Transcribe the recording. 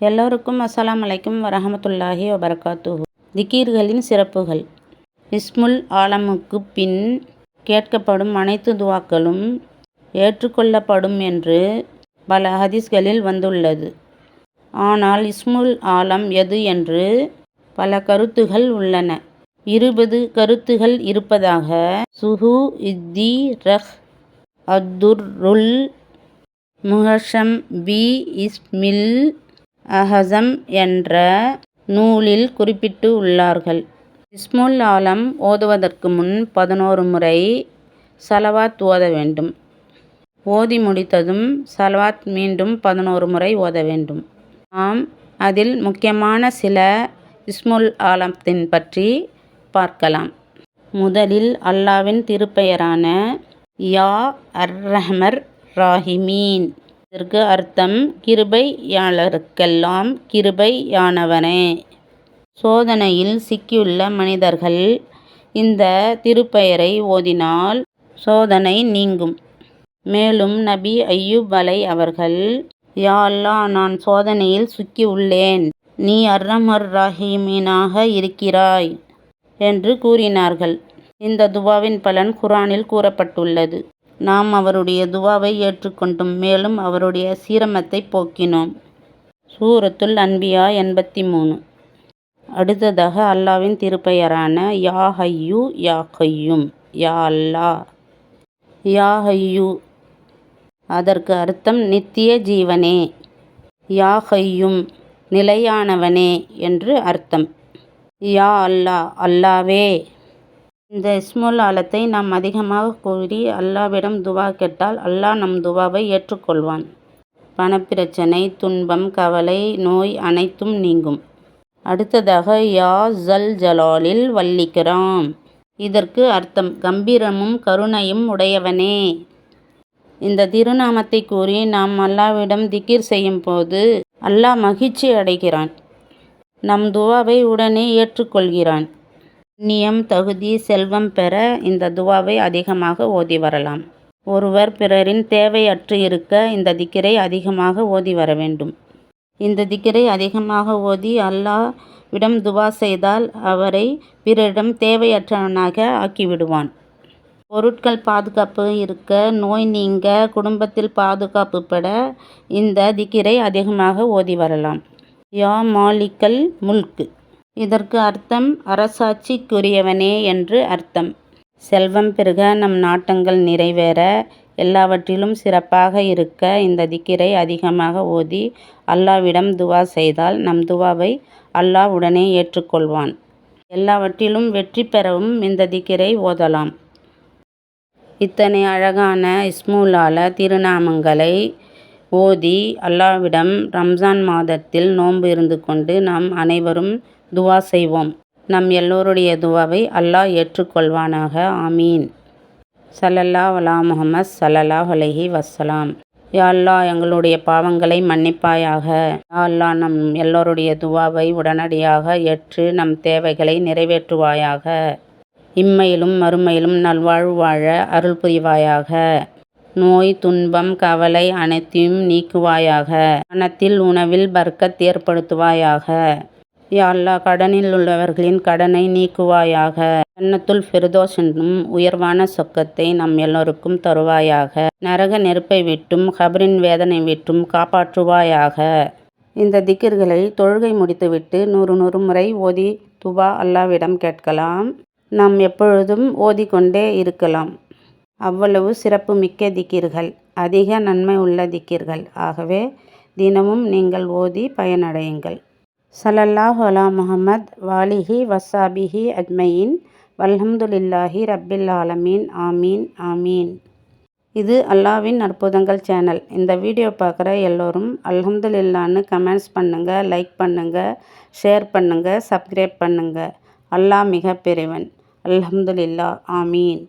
எல்லோருக்கும் அஸ்லாம் அலைக்கும் வரஹமத்துல்லாஹி வபரகாத்து திக்கீர்களின் சிறப்புகள். இஸ்முல் ஆலமுக்கு பின் கேட்கப்படும் அனைத்து துவாக்களும் ஏற்றுக்கொள்ளப்படும் என்று பல ஹதீஸ்களில் வந்துள்ளது. ஆனால் இஸ்முல் ஆலம் எது என்று பல கருத்துகள் உள்ளன. இருபது கருத்துகள் இருப்பதாக சுஹு இத்தி ரஹ் அத்துர்ருல் முஹஷம் பி இஸ்மில் அஹசம் என்ற நூலில் குறிப்பிட்டு உள்ளார்கள். இஸ்முல் ஆலம் ஓதுவதற்கு முன் பதினோரு முறை சலவாத் ஓத வேண்டும். ஓதி முடித்ததும் சலவாத் மீண்டும் பதினோரு முறை ஓத வேண்டும். நாம் அதில் முக்கியமான சில இஸ்முல் ஆலத்தின் பற்றி பார்க்கலாம். முதலில் அல்லாவின் திருப்பெயரான யா அர் ரஹ்மர் ராஹிமீன் இதற்கு அர்த்தம் கிருபையாளருக்கெல்லாம் கிருபையானவனே. சோதனையில் சிக்கியுள்ள மனிதர்கள் இந்த திருப்பெயரை ஓதினால் சோதனை நீங்கும். மேலும் நபி அய்யூப் அலை அவர்கள் யா அல்லா நான் சோதனையில் சிக்கி உள்ளேன் நீ அர்ரமர் ராஹிமீனாக இருக்கிறாய் என்று கூறினார்கள். இந்த துபாவின் பலன் குரானில் கூறப்பட்டுள்ளது. நாம் அவருடைய துவாவை ஏற்றுக்கொண்டோம் மேலும் அவருடைய சீரமத்தை போக்கினோம். சூரத்துல் அன்பியா எண்பத்தி மூணு அடுத்ததாக அல்லாவின் திருப்பெயரான யா ஹையூ யா கையும் யா அல்லா. யா ஹையூ. அதற்கு அர்த்தம் நித்திய ஜீவனே. யா ஹையும் நிலையானவனே என்று அர்த்தம். யா அல்லா அல்லாவே. இந்த இஸ்முல் ஆலத்தை நாம் அதிகமாக கூறி அல்லாவிடம் துவா கேட்டால் அல்லாஹ் நம் துவாவை ஏற்றுக்கொள்வான். பணப்பிரச்சனை துன்பம் கவலை நோய் அனைத்தும் நீங்கும். அடுத்ததாக யா ஜல் ஜலாலில் வல்லிக்கிறாம். இதற்கு அர்த்தம் கம்பீரமும் கருணையும் உடையவனே. இந்த திருநாமத்தை கூறி நாம் அல்லாவிடம் திகிர் செய்யும் போது அல்லாஹ் மகிழ்ச்சி அடைகிறான். நம் துவாவை உடனே ஏற்றுக்கொள்கிறான். புண்ணியம் தகுதி செல்வம் பெற இந்த துவாவை அதிகமாக ஓதி வரலாம். ஒருவர் பிறரின் தேவையற்று இருக்க இந்த திக்கிரை அதிகமாக ஓதி வர வேண்டும். இந்த திக்கிரை அதிகமாக ஓதி அல்லாஹ் விடம் துவா செய்தால் அவரை பிறரிடம் தேவையற்றவனாக ஆக்கிவிடுவான். பொருட்கள் பாதுகாப்பு இருக்க நோய் நீங்க குடும்பத்தில் பாதுகாப்பு பெற இந்த திக்கிரை அதிகமாக ஓதி வரலாம். யா மாலிக்கல் முல்க். இதற்கு அர்த்தம் அரசாட்சிக்குரியவனே என்று அர்த்தம். செல்வம் பெருக நம் நாட்டங்கள் நிறைவேற எல்லாவற்றிலும் சிறப்பாக இருக்க இந்த திக்கிரை அதிகமாக ஓதி அல்லாவிடம் துவா செய்தால் நம் துவாவை அல்லாஹ் உடனே ஏற்றுக்கொள்வான். எல்லாவற்றிலும் வெற்றி பெறவும் இந்த திக்கிரை ஓதலாம். இத்தனை அழகான இஸ்மூலால திருநாமங்களை ஓதி அல்லாவிடம் ரம்ஜான் மாதத்தில் நோன்பு இருந்து கொண்டு நாம் அனைவரும் துவா செய்வோம். நம் எல்லோருடைய துவாவை அல்லாஹ் ஏற்றுக்கொள்வானாக. ஆமீன். சல்லல்லா வலா முகமது சல்லல்லா அலஹி வசலாம் யா அல்லா எங்களுடைய பாவங்களை மன்னிப்பாயாக. யா அல்லா நம் எல்லோருடைய துவாவை உடனடியாக ஏற்று நம் தேவைகளை நிறைவேற்றுவாயாக. இம்மையிலும் மறுமையிலும் நல்வாழ்வு வாழ அருள் புரிவாயாக. நோய் துன்பம் கவலை அனைத்தையும் நீக்குவாயாக. பணத்தில் உணவில் பர்க்கத் ஏற்படுத்துவாயாக. யாழ்லா கடனில் உள்ளவர்களின் கடனை நீக்குவாயாக. ஜன்னத்துல் ஃபிர்தோஸ் என்னும் உயர்வான சொக்கத்தை நம் எல்லோருக்கும் தருவாயாக. நரக நெருப்பை விட்டும் கபரின் வேதனை விட்டும் காப்பாற்றுவாயாக. இந்த திக்கிர்களை தொழுகை முடித்துவிட்டு நூறு நூறு முறை ஓதி துபா அல்லாவிடம் கேட்கலாம். நாம் எப்பொழுதும் ஓதிக்கொண்டே இருக்கலாம். அவ்வளவு சிறப்பு மிக்க திக்கிர்கள் அதிக நன்மை உள்ள திக்கிர்கள். ஆகவே தினமும் நீங்கள் ஓதி பயனடையுங்கள். சலல்லாஹ் அலா முஹம்மத் வாலிஹி வசாபிஹி அஜ்மயின். வல்ஹம்துலில்லாஹி ரப்பில் ஆலமீன். ஆமீன் ஆமீன். இது அல்லாவின் அற்புதங்கள் சேனல். இந்த வீடியோ பார்க்குற எல்லோரும் அல்ஹம்துலில்லான்னு கமெண்ட்ஸ் பண்ணுங்கள் லைக் பண்ணுங்கள் ஷேர் பண்ணுங்கள் சப்ஸ்கிரைப் பண்ணுங்கள் அல்லாஹ் மிக பெரியவன் அல்ஹம்துலில்லா ஆமீன்.